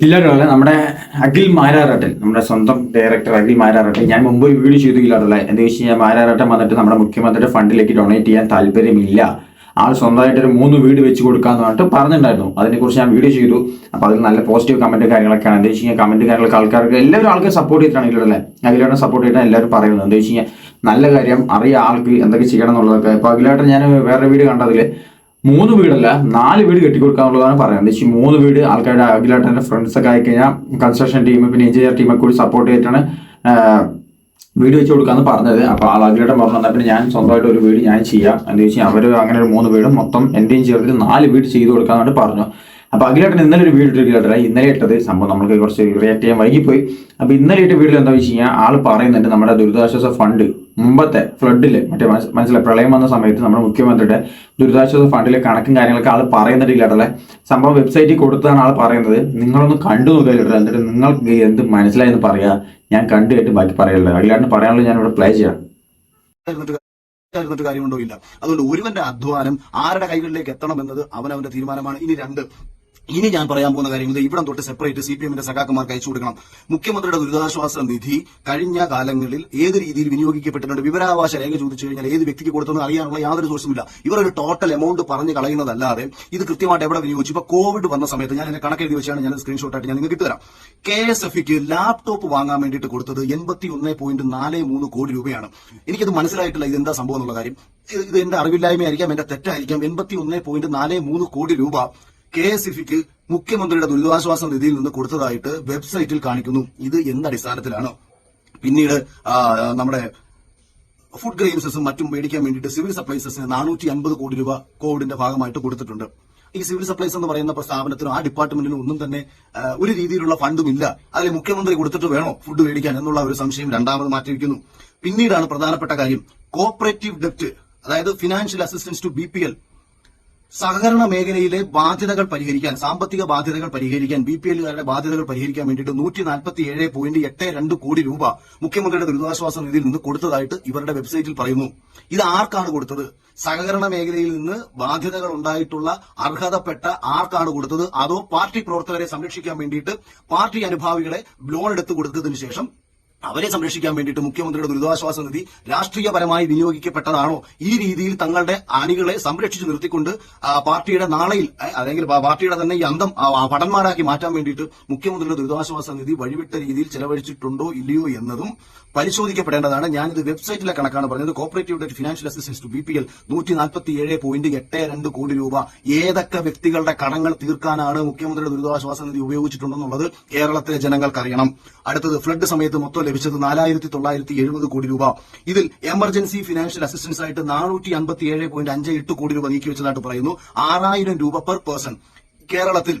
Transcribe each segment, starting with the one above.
ഇല്ലാട്ടല്ല നമ്മുടെ അഖിൽ മാരാറട്ടൻ നമ്മുടെ സ്വന്തം ഡയറക്ടർ അഖിൽ മാരാറട്ടൻ ഞാൻ മുമ്പ് വീഡിയോ ചെയ്തു ഇല്ലാട്ടുള്ള എന്താ വെച്ച് കഴിഞ്ഞാൽ മാരാറട്ടൻ വന്നിട്ട് നമ്മുടെ മുഖ്യമന്ത്രിയുടെ ഫണ്ടിലേക്ക് ഡൊണേറ്റ് ചെയ്യാൻ താല്പര്യമില്ല. ആൾ സ്വന്തമായിട്ട് ഒരു മൂന്ന് വീട് വെച്ച് കൊടുക്കാന്ന് പറഞ്ഞിട്ട് പറഞ്ഞിട്ടുണ്ടായിരുന്നു. അതിനെക്കുറിച്ച് ഞാൻ വീഡിയോ ചെയ്തു. അപ്പോൾ അതിൽ നല്ല പോസിറ്റീവ് കമന്റ് കാര്യങ്ങളൊക്കെയാണ്. എന്താ വെച്ച് കഴിഞ്ഞാൽ കമന്റ് കാര്യങ്ങളൊക്കെ ആൾക്കാർക്ക് എല്ലാവരും ആൾക്കാർ സപ്പോർട്ട് ചെയ്തിട്ടാണ് ഇല്ലല്ലേ അഖിലേട്ടൻ സപ്പോർട്ട് ചെയ്തിട്ടാണ് എല്ലാവരും പറയുന്നത്. എന്താ വെച്ച് കഴിഞ്ഞാൽ നല്ല കാര്യം അറിയാം ആൾക്ക് എന്തൊക്കെ ചെയ്യണം എന്നുള്ളതൊക്കെ. ഇപ്പോൾ അഖിലേട്ടൻ ഞാൻ വേറെ വീഡിയോ കണ്ടതിൽ മൂന്ന് വീടല്ല നാല് വീട് കെട്ടിക്കൊടുക്കാന്നുള്ളതാണ് പറയുന്നത്. ഈ മൂന്ന് വീട് ആൾക്കാരുടെ ഫ്രണ്ട്സ് ഒക്കെ ആയിക്കഴിഞ്ഞാൽ കൺസ്ട്രക്ഷൻ ടീം പിന്നെ എഞ്ചിനീയർ ടീമൊക്കെ കൂടി സപ്പോർട്ട് ചെയ്തിട്ടാണ് വീട് വെച്ച് കൊടുക്കാന്ന് പറഞ്ഞത്. അപ്പോൾ ആൾ അഖിലേട്ടൻ പറഞ്ഞു പിന്നെ ഞാൻ സ്വന്തമായിട്ട് ഒരു വീട് ഞാൻ ചെയ്യാം. എന്ന് വെച്ചാൽ അവർ അങ്ങനെ ഒരു മൂന്ന് വീടും മൊത്തം എന്റെയും ചേർത്ത് നാല് വീട് ചെയ്ത് കൊടുക്കാന്നാണ് പറഞ്ഞു. അപ്പോൾ അഖിലേട്ടൻ ഇന്നലെ ഒരു വീട് ഇട്ടിട്ടില്ല ഇന്നലെ ഇട്ടത് സംഭവം നമുക്ക് കുറച്ച് റിയാക്ട് ചെയ്യാൻ വൈകിപ്പോയി. അപ്പോൾ ഇന്നലെ ഇട്ട വീട്ടിൽ എന്താ വെച്ച് കഴിഞ്ഞാൽ ആൾ പറയുന്നുണ്ട് നമ്മുടെ ദുരിതാശ്വാസ ഫണ്ട് മുമ്പത്തെ ഫ്ലഡിൽ മറ്റേ മനസ്സിലെ പ്രളയം വന്ന സമയത്ത് നമ്മുടെ മുഖ്യമന്ത്രിയുടെ ദുരിതാശ്വാസ ഫണ്ടിലെ കണക്കും കാര്യങ്ങളൊക്കെ ആൾ പറയുന്നുണ്ട് സംഭവം വെബ്സൈറ്റിൽ കൊടുത്തതാണ് ആൾ പറയുന്നത്. നിങ്ങളൊന്ന് കണ്ടു നോക്കുക എന്നിട്ട് നിങ്ങൾക്ക് എന്ത് മനസ്സിലായെന്ന് പറയാ. ഞാൻ കണ്ടു കേട്ട് ബാക്കി പറയല്ലോ. അല്ലാണ്ട് പറയാനുള്ളത് ഞാൻ ഇവിടെ പ്ലേ ചെയ്യാം. കാര്യമുണ്ടോ ഇല്ല. അതുകൊണ്ട് ഒരുവന്റെ അധ്വാനം ആരുടെ കൈകളിലേക്ക് എത്തണം എന്നത് അവനവന്റെ തീരുമാനമാണ്. ഇനി രണ്ട്. ഇനി ഞാൻ പറയാൻ പോകുന്ന കാര്യം ഇത് ഇവിടം തൊട്ട് സെപ്പറേറ്റ് സി പി എമ്മിന്റെ സഖാക്കന്മാർക്ക് അയച്ചു കൊടുക്കണം. മുഖ്യമന്ത്രിയുടെ ദുരിതാശ്വാസ നിധി കഴിഞ്ഞ കാലങ്ങളിൽ ഏത് രീതിയിൽ വിനിയോഗിക്കപ്പെട്ടിട്ടുണ്ട്? വിവരാവകാശ രേഖ ചോദിച്ചു കഴിഞ്ഞാൽ ഏത് വ്യക്തിക്ക് കൊടുത്തെന്ന് അറിയാനുള്ള യാതൊരു സോഴ്സുമില്ല ഇവർ ഒരു ടോട്ടൽ എമൗണ്ട് പറഞ്ഞു കളയുന്നതല്ലാതെ ഇത് കൃത്യമായിട്ട് എവിടെ വിനിയോഗിച്ചു? ഇപ്പൊ കോവിഡ് വന്ന സമയത്ത് ഞാൻ എന്നെ കണക്കെഴുതി വെച്ചാണ് ഞാൻ സ്ക്രീൻഷോട്ട് ആയിട്ട് ഞാൻ നിങ്ങൾക്ക് ഇട്ടുതരാം കെ എസ് എഫ് ലാപ്ടോപ്പ് വാങ്ങാൻ വേണ്ടിയിട്ട് കൊടുത്തത് എൺപത്തി ഒന്ന് പോയിന്റ് നാല് മൂന്ന് കോടി രൂപയാണ്. എനിക്കത് മനസ്സിലായിട്ടില്ല ഇത് എന്താ സംഭവം എന്നുള്ള കാര്യം. ഇത് എന്റെ അറിവില്ലായ്മയായിരിക്കാം എന്റെ തെറ്റായിരിക്കാം. എൺപത്തി ഒന്ന് പോയിന്റ് നാല് മൂന്ന് കോടി രൂപ കെ എസ് എഫിക്ക് മുഖ്യമന്ത്രിയുടെ ദുരിതാശ്വാസ നിധിയിൽ നിന്ന് കൊടുത്തതായിട്ട് വെബ്സൈറ്റിൽ കാണിക്കുന്നു. ഇത് എന്തടിസ്ഥാനത്തിലാണ്? പിന്നീട് നമ്മുടെ ഫുഡ് ഗ്രെയിൻസസും മറ്റും മേടിക്കാൻ വേണ്ടിയിട്ട് സിവിൽ സപ്ലൈസസിന് നാനൂറ്റി അൻപത് കോടി രൂപ കോവിഡിന്റെ ഭാഗമായിട്ട് കൊടുത്തിട്ടുണ്ട്. ഈ സിവിൽ സപ്ലൈസ് എന്ന് പറയുന്ന സ്ഥാപനത്തിനും ആ ഡിപ്പാർട്ട്മെന്റിനും ഒന്നും തന്നെ ഒരു രീതിയിലുള്ള ഫണ്ടും ഇല്ല അതിൽ മുഖ്യമന്ത്രി കൊടുത്തിട്ട് വേണോ ഫുഡ് മേടിക്കാൻ എന്നുള്ള ഒരു സംശയം രണ്ടാമത് മാറ്റിയിരിക്കുന്നു. പിന്നീടാണ് പ്രധാനപ്പെട്ട കാര്യം കോപ്പറേറ്റീവ് ഡെപ്റ്റ് അതായത് financial assistance to B P L സഹകരണ മേഖലയിലെ ബാധ്യതകൾ പരിഹരിക്കാൻ സാമ്പത്തിക ബാധ്യതകൾ പരിഹരിക്കാൻ ബി പി എല്ലുകാരുടെ ബാധ്യതകൾ പരിഹരിക്കാൻ വേണ്ടിയിട്ട് നൂറ്റി നാൽപ്പത്തി ഏഴ് പോയിന്റ് എട്ട് രണ്ട് കോടി രൂപ മുഖ്യമന്ത്രിയുടെ ദുരിതാശ്വാസ നിധിയിൽ നിന്ന് കൊടുത്തതായിട്ട് ഇവരുടെ വെബ്സൈറ്റിൽ പറയുന്നു. ഇത് ആർക്കാണ് കൊടുത്തത്? സഹകരണ മേഖലയിൽ നിന്ന് ബാധ്യതകൾ ഉണ്ടായിട്ടുള്ള അർഹതപ്പെട്ട ആർക്കാണ് കൊടുത്തത്? അതോ പാർട്ടി പ്രവർത്തകരെ സംരക്ഷിക്കാൻ വേണ്ടിയിട്ട് പാർട്ടി അനുഭാവികളെ ലോൺ എടുത്തു കൊടുത്തതിനു ശേഷം അവരെ സംരക്ഷിക്കാൻ വേണ്ടിയിട്ട് മുഖ്യമന്ത്രിയുടെ ദുരിതാശ്വാസ നിധി രാഷ്ട്രീയപരമായി വിനിയോഗിക്കപ്പെട്ടതാണോ? ഈ രീതിയിൽ തങ്ങളുടെ അണികളെ സംരക്ഷിച്ചു നിർത്തിക്കൊണ്ട് പാർട്ടിയുടെ നാളെയിൽ അല്ലെങ്കിൽ പാർട്ടിയുടെ തന്നെ ഈ അന്തം ഭടന്മാരാക്കി മാറ്റാൻ വേണ്ടിയിട്ട് മുഖ്യമന്ത്രിയുടെ ദുരിതാശ്വാസ നിധി വഴിവിട്ട രീതിയിൽ ചെലവഴിച്ചിട്ടുണ്ടോ ഇല്ലയോ എന്നതും പരിശോധിക്കപ്പെടേണ്ടതാണ്. ഞാനിത് വെബ്സൈറ്റിലെ കണക്കാണ് പറഞ്ഞത്. Cooperative financial assistance to B P L നൂറ്റി നാൽപ്പത്തി ഏഴ് പോയിന്റ് എട്ട് രണ്ട് കോടി രൂപ. ഏതൊക്കെ വ്യക്തികളുടെ കടങ്ങൾ തീർക്കാനാണ് മുഖ്യമന്ത്രിയുടെ ദുരിതാശ്വാസ നിധി ഉപയോഗിച്ചിട്ടുണ്ടെന്നുള്ളത് കേരളത്തിലെ ജനങ്ങൾക്കറിയണം. അടുത്തത് ഫ്ലഡ് സമയത്ത് മൊത്തം ലഭിച്ചത് നാലായിരത്തി തൊള്ളായിരത്തി എഴുപത് കോടി രൂപ. ഇതിൽ എമർജൻസി ഫിനാൻഷ്യൽ അസിസ്റ്റൻസ് ആയിട്ട് നാനൂറ്റി അൻപത്തി ഏഴ് പോയിന്റ് അഞ്ച് എട്ട് കോടി രൂപ നീക്കിവെച്ചതായിട്ട് പറയുന്നു. ആറായിരം രൂപ പെർ പേഴ്സൺ. കേരളത്തിൽ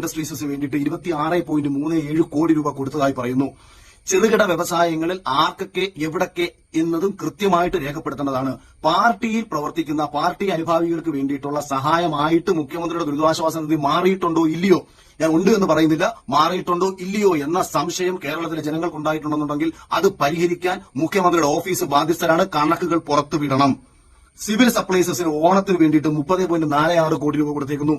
ഇൻഡസ്ട്രീസിന് വേണ്ടിയിട്ട് ഇരുപത്തി ആറ് പോയിന്റ് മൂന്ന് ഏഴ് കോടി രൂപ കൊടുത്തതായി പറയുന്നു. ചെറുകിട വ്യവസായങ്ങളിൽ ആർക്കൊക്കെ എവിടൊക്കെ എന്നതും കൃത്യമായിട്ട് രേഖപ്പെടുത്തേണ്ടതാണ്. പാർട്ടിയിൽ പ്രവർത്തിക്കുന്ന പാർട്ടി അനുഭാവികൾക്ക് വേണ്ടിയിട്ടുള്ള സഹായമായിട്ട് മുഖ്യമന്ത്രിയുടെ ദുരിതാശ്വാസ നിധി മാറിയിട്ടുണ്ടോ ഇല്ലയോ? ഞാൻ ഉണ്ട് എന്ന് പറയുന്നില്ല. മാറിയിട്ടുണ്ടോ ഇല്ലയോ എന്ന സംശയം കേരളത്തിലെ ജനങ്ങൾക്ക് ഉണ്ടായിട്ടുണ്ടെന്നുണ്ടെങ്കിൽ അത് പരിഹരിക്കാൻ മുഖ്യമന്ത്രിയുടെ ഓഫീസ് ബാധ്യസ്ഥരാണ്. കണക്കുകൾ പുറത്തുവിടണം. സിവിൽ സപ്ലൈസസിന് ഓണത്തിന് വേണ്ടിയിട്ട് മുപ്പത് പോയിന്റ് നാല് ആറ് കോടി രൂപ കൊടുത്തേക്കുന്നു.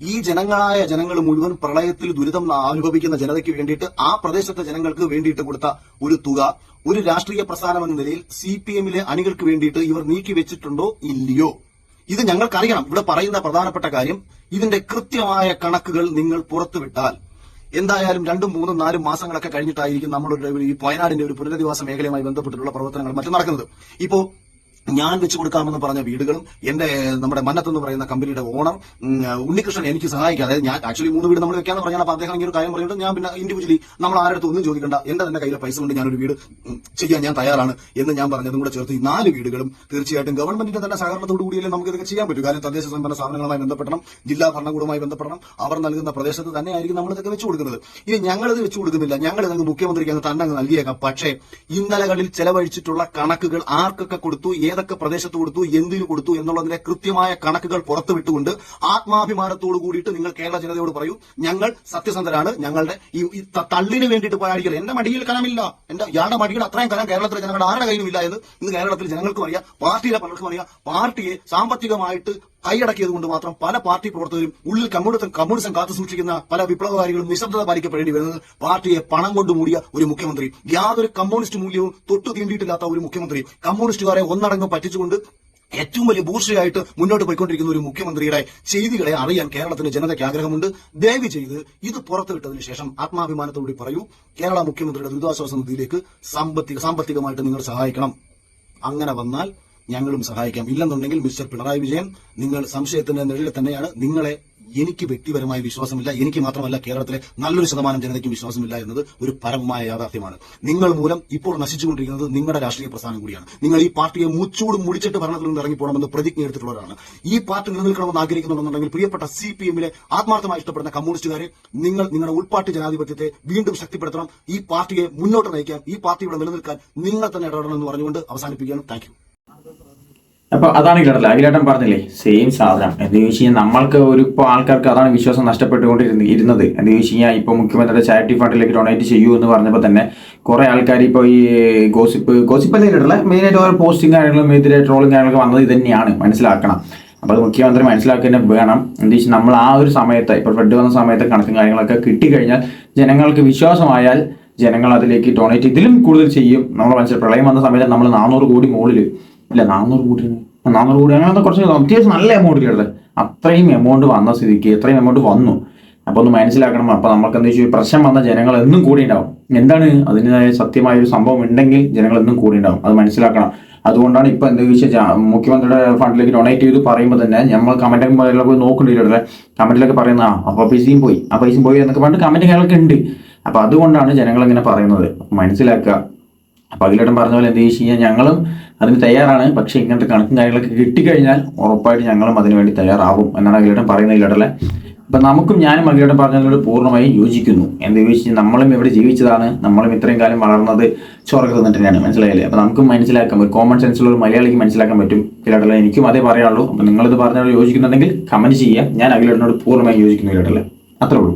ഈ ജനങ്ങളായ ജനങ്ങൾ മുഴുവൻ പ്രളയത്തിൽ ദുരിതം അനുഭവിക്കുന്ന ജനതയ്ക്ക് വേണ്ടിയിട്ട് ആ പ്രദേശത്തെ ജനങ്ങൾക്ക് വേണ്ടിയിട്ട് കൊടുത്ത ഒരു തുക ഒരു രാഷ്ട്രീയ പ്രസ്ഥാനം എന്ന നിലയിൽ സി പി എമ്മിലെ അണികൾക്ക് വേണ്ടിയിട്ട് ഇവർ നീക്കി വെച്ചിട്ടുണ്ടോ ഇല്ലയോ? ഇത് ഞങ്ങൾക്കറിയണം. ഇവിടെ പറയുന്ന പ്രധാനപ്പെട്ട കാര്യം ഇതിന്റെ കൃത്യമായ കണക്കുകൾ നിങ്ങൾ പുറത്തുവിട്ടാൽ. എന്തായാലും രണ്ടും മൂന്നും നാലും മാസങ്ങളൊക്കെ കഴിഞ്ഞിട്ടായിരിക്കും നമ്മളുടെ ഈ വയനാടിന്റെ ഒരു പുനരധിവാസ മേഖലയുമായി ബന്ധപ്പെട്ടിട്ടുള്ള പ്രവർത്തനങ്ങൾ മറ്റും നടക്കുന്നത്. ഇപ്പോ ഞാൻ വെച്ചു കൊടുക്കാമെന്ന് പറഞ്ഞ വീടുകളും എന്റെ നമ്മുടെ മന്നത്ത് എന്ന് പറയുന്ന കമ്പനിയുടെ ഓണർ ഉം, ഉണ്ണികൃഷ്ണൻ എനിക്ക് സഹായിക്കുക അതായത് ഞാൻ ആക്ച്വലി മൂന്ന് വീട് നമ്മൾ വെക്കാന്ന് പറഞ്ഞാൽ അപ്പൊ അദ്ദേഹം ഈ ഒരു കാര്യം പറയുന്നത് ഞാൻ പിന്നെ ഇൻഡിവിജ്വലി നമ്മൾ ആരുടെ ഒന്നും ചോദിക്കണ്ട. എന്റെ തന്നെ കയ്യിലെ പൈസ കൊണ്ട് ഞാനൊരു വീട് ചെയ്യാൻ ഞാൻ തയ്യാറാണ് എന്ന് ഞാൻ പറഞ്ഞതും കൂടെ ചേർത്ത് ഈ നാല് വീടുകളും തീർച്ചയായിട്ടും ഗവൺമെന്റിന്റെ തന്നെ സഹകരണത്തോടു കൂടിയല്ലേ നമുക്ക് ഇതൊക്കെ ചെയ്യാൻ പറ്റും. കാരണം തദ്ദേശ സ്വയംഭരണ സ്ഥാപനങ്ങളുമായി ബന്ധപ്പെടണം ജില്ലാ ഭരണകൂടവുമായി ബന്ധപ്പെടണം. അവർ നൽകുന്ന പ്രദേശത്ത് തന്നെ ആയിരിക്കും നമ്മൾ ഇതൊക്കെ വെച്ചു കൊടുക്കുന്നത്. ഇനി ഞങ്ങളിത് വെച്ചു കൊടുക്കുന്നില്ല. ഞങ്ങൾ ഇതങ്ങ് മുഖ്യമന്ത്രിക്ക് തന്നെ നൽകിയേക്കാം. പക്ഷേ ഇന്നലകളിൽ ചെലവഴിച്ചിട്ടുള്ള കണക്കുകൾ ആർക്കൊക്കെ കൊടുത്തു? ഏതൊക്കെ പ്രദേശത്ത് കൊടുത്തു എന്തിനു കൊടുത്തു എന്നുള്ളതിന്റെ കൃത്യമായ കണക്കുകൾ പുറത്തുവിട്ടുകൊണ്ട് ആത്മാഭിമാനത്തോടു കൂടിയിട്ട് നിങ്ങൾ കേരള ജനതയോട് പറയൂ ഞങ്ങൾ സത്യസന്ധരാണ് ഞങ്ങളുടെ ഈ തള്ളിന് വേണ്ടിയിട്ട് പോയാടിക്കൽ എന്റെ മടിയിൽ കനമില്ല. എന്റെ ഇയാളുടെ മടിയിൽ അത്രയും കനം കേരളത്തിലെ ജനങ്ങളുടെ ആരുടെ കയ്യിലും ഇല്ല എന്ന് ഇന്ന് കേരളത്തിൽ ജനങ്ങൾക്കും അറിയാം പാർട്ടിയിലെ പലർക്കും അറിയാം. പാർട്ടിയെ സാമ്പത്തികമായിട്ട് കൈയടക്കിയത് കൊണ്ട് മാത്രം പല പാർട്ടി പ്രവർത്തകരും ഉള്ളിൽ കമ്മ്യൂണിസം കമ്മ്യൂണിസം കാത്തു സൂക്ഷിക്കുന്ന പല വിപ്ലവകാരികളും നിശബ്ദത പാലിക്കപ്പെടേണ്ടി വരുന്നത് പാർട്ടിയെ പണം കൊണ്ട് മൂടിയ ഒരു മുഖ്യമന്ത്രി. യാതൊരു കമ്മ്യൂണിസ്റ്റ് മൂല്യവും തൊട്ടു തീണ്ടിയിട്ടില്ലാത്ത ഒരു മുഖ്യമന്ത്രി. കമ്മ്യൂണിസ്റ്റുകാരെ ഒന്നടങ്കം പറ്റിച്ചുകൊണ്ട് ഏറ്റവും വലിയ ബൂർഷയായിട്ട് മുന്നോട്ട് പോയിക്കൊണ്ടിരിക്കുന്ന ഒരു മുഖ്യമന്ത്രിയുടെ ചെയ്തികളെ അറിയാൻ കേരളത്തിന്റെ ജനതയ്ക്ക് ആഗ്രഹമുണ്ട്. ദയവ് ചെയ്ത് ഇത് പുറത്തുവിട്ടതിന് ശേഷം ആത്മാഭിമാനത്തോടെ പറയൂ കേരള മുഖ്യമന്ത്രിയുടെ ദുരിതാശ്വാസ നിധിയിലേക്ക് സാമ്പത്തിക സാമ്പത്തികമായിട്ട് നിങ്ങൾ സഹായിക്കണം. അങ്ങനെ വന്നാൽ ഞങ്ങളും സഹായിക്കാം. ഇല്ലെന്നുണ്ടെങ്കിൽ മിസ്റ്റർ പിണറായി വിജയൻ നിങ്ങൾ സംശയത്തിന്റെ നിഴലിൽ തന്നെയാണ്. നിങ്ങളെ എനിക്ക് വ്യക്തിപരമായ വിശ്വാസമില്ല. എനിക്ക് മാത്രമല്ല കേരളത്തിലെ നല്ലൊരു ശതമാനം ജനതയ്ക്ക് വിശ്വാസമില്ല എന്നത് ഒരു പരമമായ യാഥാർത്ഥ്യമാണ്. നിങ്ങൾ മൂലം ഇപ്പോൾ നശിച്ചുകൊണ്ടിരിക്കുന്നത് നിങ്ങളുടെ രാഷ്ട്രീയ പ്രസ്ഥാനം കൂടിയാണ്. നിങ്ങൾ ഈ പാർട്ടിയെ മുച്ചൂടും മുടിച്ചിട്ട് ഭരണത്തിൽ നിന്ന് ഇറങ്ങിപ്പോകണമെന്ന് പ്രതിജ്ഞ എടുത്തിട്ടുള്ളവരാണ്. ഈ പാർട്ടി നിലനിൽക്കണമെന്ന് ആഗ്രഹിക്കുന്നുണ്ടെന്നുണ്ടെങ്കിൽ പ്രിയപ്പെട്ട സി പി എമ്മിലെ ആത്മാർത്ഥമായി ഇഷ്ടപ്പെടുന്ന കമ്മ്യൂണിസ്റ്റുകാരെ നിങ്ങൾ നിങ്ങളുടെ ഉൾപാർട്ടി ജനാധിപത്യത്തെ വീണ്ടും ശക്തിപ്പെടുത്തണം. ഈ പാർട്ടിയെ മുന്നോട്ട് നയിക്കാം ഈ പാർട്ടി ഇവിടെ നിലനിൽക്കാൻ നിങ്ങൾ തന്നെ ഇടപെടണം എന്ന് പറഞ്ഞുകൊണ്ട് അവസാനിപ്പിക്കുകയാണ്. താങ്ക് അപ്പൊ അതാണ് കിടല അഖിലേട്ടൻ പറഞ്ഞില്ലേ സെയിം സാധനം. എന്ന് ചോദിച്ചു കഴിഞ്ഞാൽ നമ്മൾക്ക് ഒരു ഇപ്പോൾ ആൾക്കാർക്ക് അതാണ് വിശ്വാസം നഷ്ടപ്പെട്ടുകൊണ്ടിരുന്നത് ഇരുന്നത്. എന്ന് ചോദിച്ചു കഴിഞ്ഞാൽ ഇപ്പോൾ മുഖ്യമന്ത്രിയുടെ ചാരിറ്റി ഫണ്ടിലേക്ക് ഡൊണേറ്റ് ചെയ്യൂ എന്ന് പറഞ്ഞപ്പോൾ തന്നെ കുറെ ആൾക്കാർ ഇപ്പോൾ ഈ ഗോസിപ്പ് ഗോസിപ്പ് അല്ലേ കേട്ടില്ല മെയിനായിട്ട് ഓരോ പോസ്റ്റിംഗ് കാര്യങ്ങളും എതിരെ ട്രോളും കാര്യങ്ങളൊക്കെ വന്നത് ഇത് തന്നെയാണ് മനസ്സിലാക്കണം. അപ്പോൾ അത് മുഖ്യമന്ത്രി മനസ്സിലാക്കി തന്നെ വേണം. എന്താ വെച്ചാൽ നമ്മൾ ആ ഒരു സമയത്ത് ഇപ്പോൾ ഫ്ലഡ് വന്ന സമയത്ത് കണക്കും കാര്യങ്ങളൊക്കെ കിട്ടിക്കഴിഞ്ഞാൽ ജനങ്ങൾക്ക് വിശ്വാസമായാൽ ജനങ്ങൾ അതിലേക്ക് ഡൊണേറ്റ് ഇതിലും കൂടുതൽ ചെയ്യും. നമ്മൾ മനസ്സിലായി പ്രളയം വന്ന സമയത്ത് നമ്മൾ നാനൂറ് കോടി മുകളിൽ ഇല്ല നാനൂറ് കോടി നാനൂറ് കോടി അങ്ങനത്തെ കുറച്ച് അത്യാവശ്യം നല്ല എമൗണ്ട് എമൗണ്ടിലുള്ളത് അത്രയും എമൗണ്ട് വന്ന സ്ഥിതിക്ക് എത്രയും എമൗണ്ട് വന്നു. അപ്പോൾ ഒന്ന് മനസ്സിലാക്കണം. അപ്പോൾ നമുക്ക് എന്താ വെച്ചാൽ പ്രശ്നം വന്ന ജനങ്ങൾ എന്നും കൂടി ഉണ്ടാവും. എന്താണ് അതിന്റെതായ സത്യമായ ഒരു സംഭവം ഉണ്ടെങ്കിൽ ജനങ്ങൾ എന്നും കൂടി ഉണ്ടാവും. അത് മനസ്സിലാക്കണം. അതുകൊണ്ടാണ് ഇപ്പോൾ എന്താ വെച്ചാൽ മുഖ്യമന്ത്രിയുടെ ഫണ്ടിലേക്ക് ഡൊണേറ്റ് ചെയ്ത് പറയുമ്പോൾ തന്നെ നമ്മൾ കമന്റ് പോയി നോക്കണ്ടില്ലേ കമന്റിലൊക്കെ പറയുന്ന ആ അപ്പോൾ പൈസയും പോയി. ആ പൈസയും പോയി എന്നൊക്കെ പറഞ്ഞിട്ട് കാര്യങ്ങളൊക്കെ ഉണ്ട്. അപ്പൊ അതുകൊണ്ടാണ് ജനങ്ങൾ ഇങ്ങനെ പറയുന്നത്. മനസ്സിലാക്കുക. അപ്പൊ അഖിലേട്ടൻ പറഞ്ഞ പോലെ എന്ത് വെച്ച് കഴിഞ്ഞാൽ ഞങ്ങളും അതിന് തയ്യാറാണ്. പക്ഷെ ഇങ്ങനത്തെ കണക്കും കാര്യങ്ങളൊക്കെ കിട്ടിക്കഴിഞ്ഞാൽ ഉറപ്പായിട്ട് ഞങ്ങളും അതിന് വേണ്ടി തയ്യാറാവും എന്നാണ് അഖിലേട്ടൻ പറയുന്നത് ഇല്ലടല്ലേ അപ്പൊ നമുക്കും ഞാനും അഖിലേട്ടൻ പറഞ്ഞതിനോട് പൂർണമായും യോജിക്കുന്നു. എന്ത് ചോദിച്ചാൽ നമ്മളും ഇവിടെ ജീവിച്ചതാണ്. നമ്മളും ഇത്രയും കാലം വളർന്നത് ചോറൊക്കെ തന്നിട്ട് തന്നെയാണ് മനസ്സിലായില്ലേ? അപ്പൊ നമുക്കും മനസ്സിലാക്കാം. ഒരു കോമൺ സെൻസിലുള്ള ഒരു മലയാളിക്ക് മനസ്സിലാക്കാൻ പറ്റും. ഇല്ലടല്ലേ എനിക്കും അതേ പറയാനുള്ളൂ. അപ്പൊ നിങ്ങളിത് പറഞ്ഞതിനോട് യോജിക്കുന്നുണ്ടെങ്കിൽ കമന്റ് ചെയ്യുക. ഞാൻ അഖിലേട്ടനോട് പൂർണമായും യോജിക്കുന്നു ഇല്ലടല്ലേ അത്രേ ഉള്ളൂ.